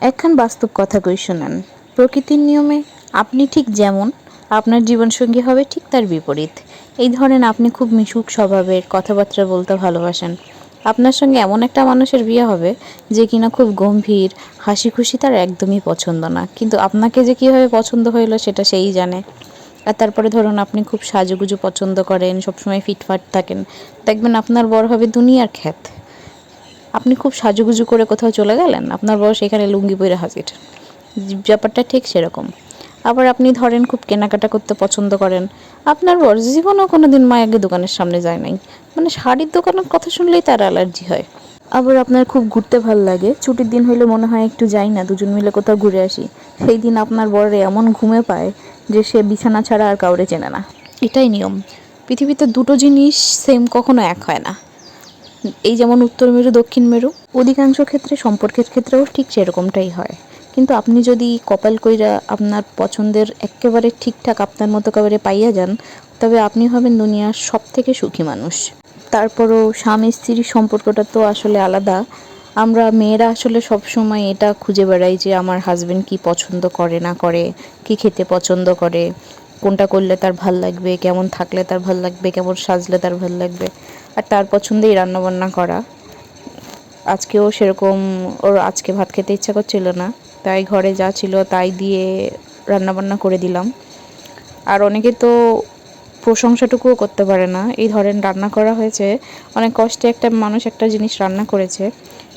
একখান বাস্তব কথা কই শোনান। প্রকৃতির নিয়মে আপনি ঠিক যেমন, আপনার জীবনসঙ্গী হবে ঠিক তার বিপরীত। এই ধরেন আপনি খুব মিশুক স্বভাবের কথাবার্তা বলতে ভালোবাসেন। আপনার সঙ্গে এমন একটা মানুষের বিয়ে হবে যে কিনা খুব গম্ভীর হাসি খুশি তার একদমই পছন্দ না। কিন্তু আপনাকে যে কীভাবে পছন্দ হইল সেটা সেই জানে। আর তারপরে ধরুন আপনি খুব সাজুগুজু পছন্দ করেন, সবসময় ফিটফাট থাকেন। দেখবেন আপনার বড় হবে দুনিয়ার খ্যাত। আপনি খুব সাজুগুজু করে কোথাও চলে গেলেন, আপনার বয়স এখানে লুঙ্গি পরে হাজির। ব্যাপারটা ঠিক সেরকম। আবার আপনি ধরেন খুব কেনাকাটা করতে পছন্দ করেন, আপনার বর জীবনেও কোনো দিন মায়াকে দোকানের সামনে যায় নাই। মানে শাড়ির দোকানের কথা শুনলেই তার অ্যালার্জি হয়। আবার আপনার খুব ঘুরতে ভালো লাগে, ছুটির দিন হইলে মনে হয় একটু যাই না, দুজন মিলে কোথাও ঘুরে আসি। সেই দিন আপনার বরে এমন ঘুমে পায় যে সে বিছানা ছাড়া আর কাউরে চেনে না। এটাই নিয়ম। পৃথিবীতে দুটো জিনিস সেম কখনো এক হয় না। এই যেমন উত্তর মেরু, দক্ষিণ মেরু, অধিকাংশ ক্ষেত্রে, সম্পর্কের ক্ষেত্রেও ঠিক সেরকমটাই হয়। কিন্তু আপনি যদি কপাল কইরা আপনার পছন্দের একেবারে ঠিকঠাক আপনার মতো একেবারে পাইয়া যান, তবে আপনি হবেন দুনিয়ার সব থেকে সুখী মানুষ। তারপরও স্বামী স্ত্রীর সম্পর্কটা তো আসলে আলাদা। আমরা মেয়েরা আসলে সব সময় এটা খুঁজে বেড়াই যে আমার হাজব্যান্ড কি পছন্দ করে, না করে, কি খেতে পছন্দ করে। কোনটা করলে তার ভালো লাগবে, কেমন থাকলে তার ভালো লাগবে, কেমন সাজলে তার ভালো লাগবে। আর তার পছন্দেই রান্নাবান্না করা। আজকেও সেরকম ওর আজকে ভাত খেতে ইচ্ছা করছিল না। তাই ঘরে যা ছিল তাই দিয়ে রান্নাবান্না করে দিলাম। আর অনেকে তো প্রশংসাটুকুও করতে পারে না। এই ধরেন রান্না করা হয়েছে, অনেক কষ্টে একটা মানুষ একটা জিনিস রান্না করেছে,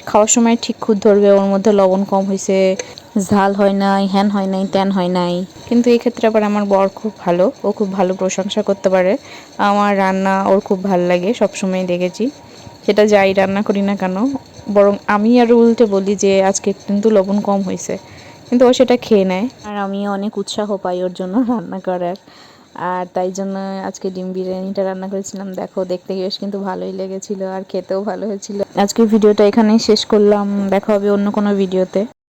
খাওয়ার সময় ঠিক খুদ ধরবে, ওর মধ্যে লবণ কম হয়েছে ঝাল হয় নাই, হ্যান হয় নাই, ত্যান হয় নাই। কিন্তু এই ক্ষেত্রে আবার আমার বর খুব ভালো, ও খুব ভালো প্রশংসা করতে পারে। আমার রান্না ওর খুব ভালো লাগে সবসময় দেখেছি। সেটা যাই রান্না করি না কেন, বরং আমি আরও উল্টে বলি যে, আজকে কিন্তু লবণ কম হয়েছে কিন্তু ও সেটা খেয়ে নেয়। আর আমি অনেক উৎসাহ পাই ওর জন্য রান্না করার। আর তাই জন্য আজকে ডিম বিরিয়ানিটা রান্না করেছিলাম। দেখো, দেখতে বেশ কিন্তু ভালোই লেগেছিল আর খেতেও ভালো হয়েছিল। আজকের ভিডিওটা এখানেই শেষ করলাম। দেখা হবে অন্য কোনো ভিডিওতে।